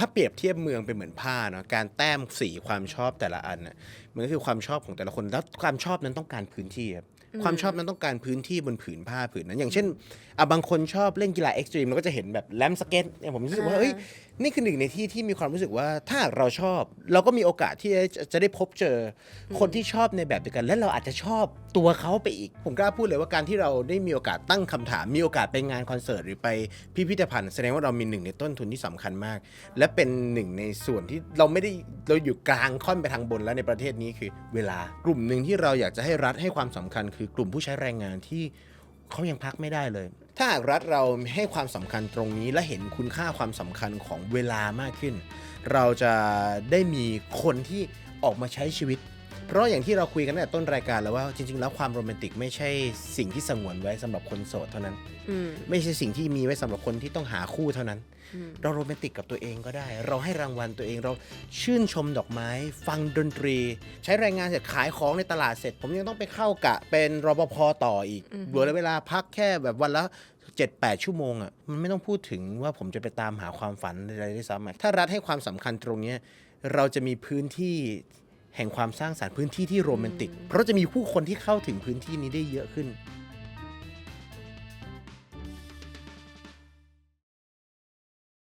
ถ้าเปรียบเทียบเมืองเป็นเหมือนผ้าเนาะการแต้มสีความชอบแต่ละอันน่ะมันก็คือความชอบของแต่ละคนแล้วความชอบนั้นต้องการพื้นที่ครับ ความชอบนั้นต้องการพื้นที่บนผืนผ้าผืนนั้น อย่างเช่นอะบางคนชอบเล่นกีฬาเอ็กซ์ตรีมเราก็จะเห็นแบบแลมสเก็ตเนี่ยผมรู้สึกว่าอ่าเอ้ยนี่คือหนึ่งในที่ที่มีความรู้สึกว่าถ้าหากเราชอบ เราก็มีโอกาสที่จะจะได้พบเจออคนที่ชอบในแบบเดียวกัน และเราอาจจะชอบตัวเขาไปอีก ผมกล้าพูดเลยว่าการที่เราได้มีโอกาสตั้งคำถาม มีโอกาสไปงานคอนเสิร์ตหรือไปพิพิธภัณฑ์ แสดงว่าเรามีหนึ่งในต้นทุนที่สำคัญมาก และเป็นหนึ่งในส่วนที่เราไม่ได้เราอยู่กลางค่อนไปทางบนแล้วในประเทศนี้คือเวลากลุ่มหนึ่งที่เราอยากจะให้รัฐให้ความสำคัญคือคือกลุ่มผู้ใช้แรงงานที่เขายังพักไม่ได้เลย ถ้าหากรัฐเราให้ความสำคัญตรงนี้และเห็นคุณค่าความสำคัญของเวลามากขึ้น เราจะได้มีคนที่ออกมาใช้ชีวิต เพราะอย่างที่เราคุยกันตั้งแต่ต้นรายการแล้วว่าจริง ๆ แล้วความโรแมนติกไม่ใช่สิ่งที่สงวนไว้สำหรับคนโสดเท่านั้นอืมไม่ใช่สิ่งที่มีไว้สำหรับคนที่ต้องหาคู่เท่านั้นอืมเราโรแมนติกกับตัวเองก็ได้ เราให้รางวัลตัวเองเราชื่นชมดอกไม้ ฟังดนตรี ใช้แรงงานเสร็จขายของในตลาดเสร็จ ผมยังต้องไปเข้ากะเป็นรปภต่ออีกเหลือเวลาพักแค่แบบวันละ7-8ชั่วโมงอะ่ะมันไม่ต้องพูดถึงว่าผมจะไปตามหาความฝันอะไรด้วยซ้ำอะถ้ารัฐให้ความสำคัญตรงเนี้ยเราจะมีพื้นที่ แห่งความสร้างสารรค์พื้นที่ที่โรแมนติก เพราะจะมีผู้คนที่เข้าถึงพื้นที่นี้ได้เยอะขึ้น